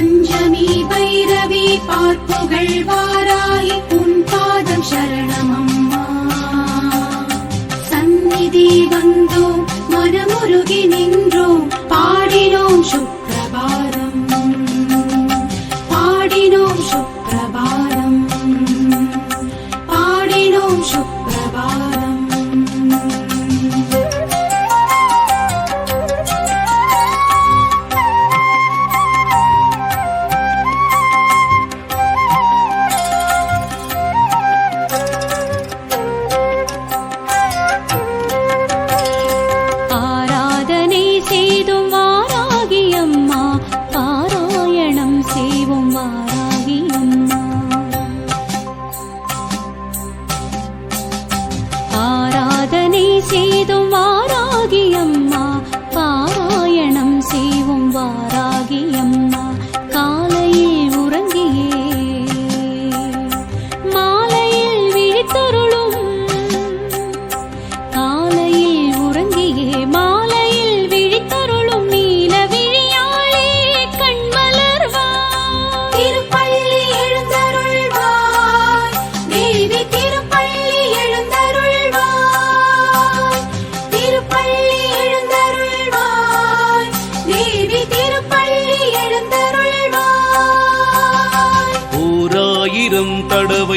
பஞ்சமி பைரவி பார்ப்புகள் வாராய் உன் பாதம் சரணமம்மா. சந்நிதி வந்தோம் மனமுருகி நின்றோம் பாடினோம் சுப்பிரபாதம் பாடினோம் சுப்பிரபாதம்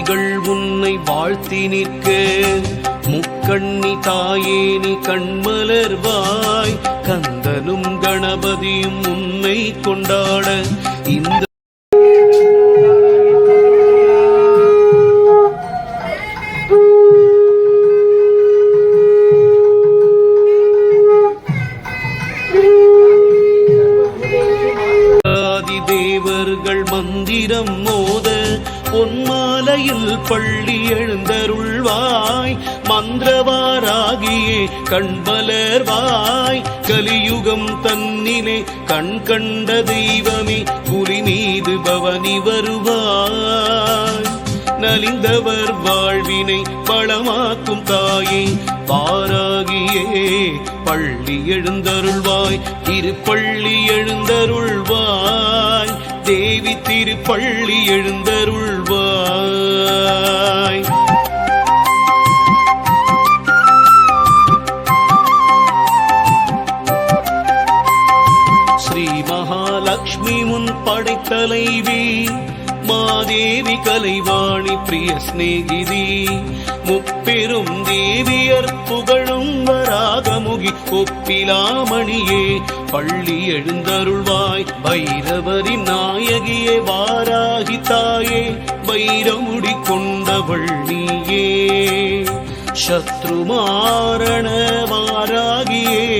மும்மூர்த்திகள் உன்னை வாழ்த்தி நிற்க. முக்கண்ணி தாயே நீ கண்மலர்வாய் கந்தனும் கணபதியும் உன்னை கொண்டாட. இந்த பொன்மாலையில் பள்ளி எழுந்தருள்வாய். மந்திரவாராகியே கண்பலர்வாய் கலியுகம் தன்னிலே கண் கண்ட தெய்வமே புலி மீது பவனி வருவாய். நலிந்தவர் வாழ்வினை பழமாக்கும் தாயே பாராகியே பள்ளி எழுந்தருள்வாய். திருப்பள்ளி எழுந்தருள்வாய். தேவி திருப்பள்ளி எழுந்தருள் படைத்தலைவி மாதேவி கலைவாணி பிரிய சிநேகிதி. முப்பெரும் தேவியர் புகழும் வராகமுகி ஒப்பிலாமணியே பள்ளி எழுந்தருள்வாய். பைரவரி நாயகியே வாராகி தாயே வைரமுடி கொண்டவள் நீயே. சத்ருமாரண வாராகியே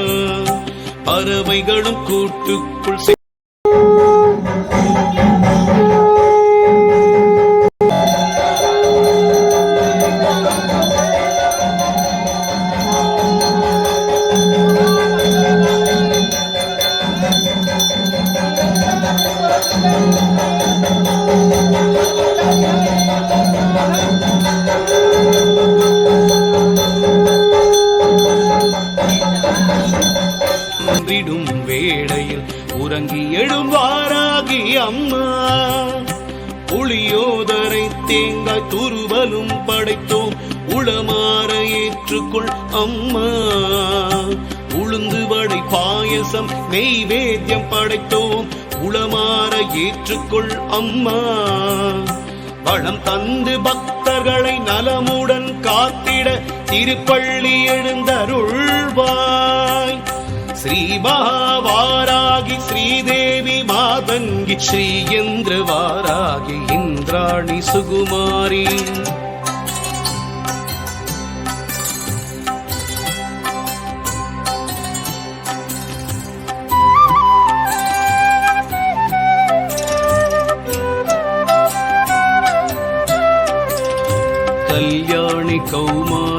பறவைகளும் கூட்டுக்குள் விடும் ஒன்றிடும் வேளையில் உறங்கி எழுவாராகி அம்மா. புளியோதரை தேங்காய் துருவலும் படைத்தோம் உளமாற ஏற்றுக்கொள் அம்மா. உளுந்து வடை பாயசம் நெய்வேத்தியம் படைத்தோம் உளமாற ஏற்றுக்கொள் அம்மா. வளம் தந்து பக்தர்களை நலமுடன் காத்திட திருப்பள்ளி எழுந்தருள்வாய். ஸ்ரீமகாவாராகி ஸ்ரீதேவி மாதங்கி ஸ்ரீயந்திர வாராகி இந்திராணி சுகுமாரி கல்யாணி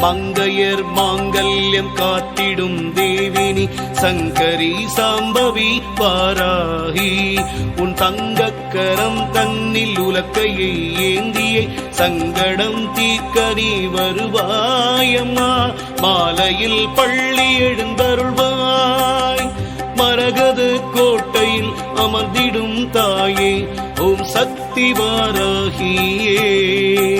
மங்கையர் மாங்கல்யம் காத்திடும் தேவினி சங்கரி சாம்பவி பாராகி. உன் தங்கக்கரம் தன்னில் உலக்கையை ஏந்தியை சங்கடம் தீர்க்க நீ வருவாயம்மா. மாலையில் பள்ளி எழுந்தருள்வாய். மரகத கோட்டையில் அமர்ந்திடும் தாயே ஓம் சக்தி வாராகியே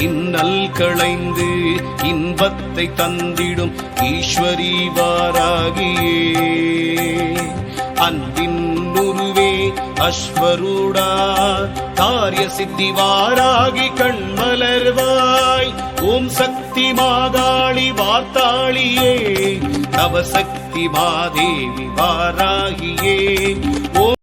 இன்னல் களைந்து இன்பத்தை தந்திடும் ஈஸ்வரி வாராகியே. அன்பின் உருவே அஸ்வரூடா காரிய சித்தி வாராகி கண்மலர்வாய் ஓம் சக்தி மாதாளி வார்த்தாளியே நவசக்தி மாதேவி வாராகியே. ஓம்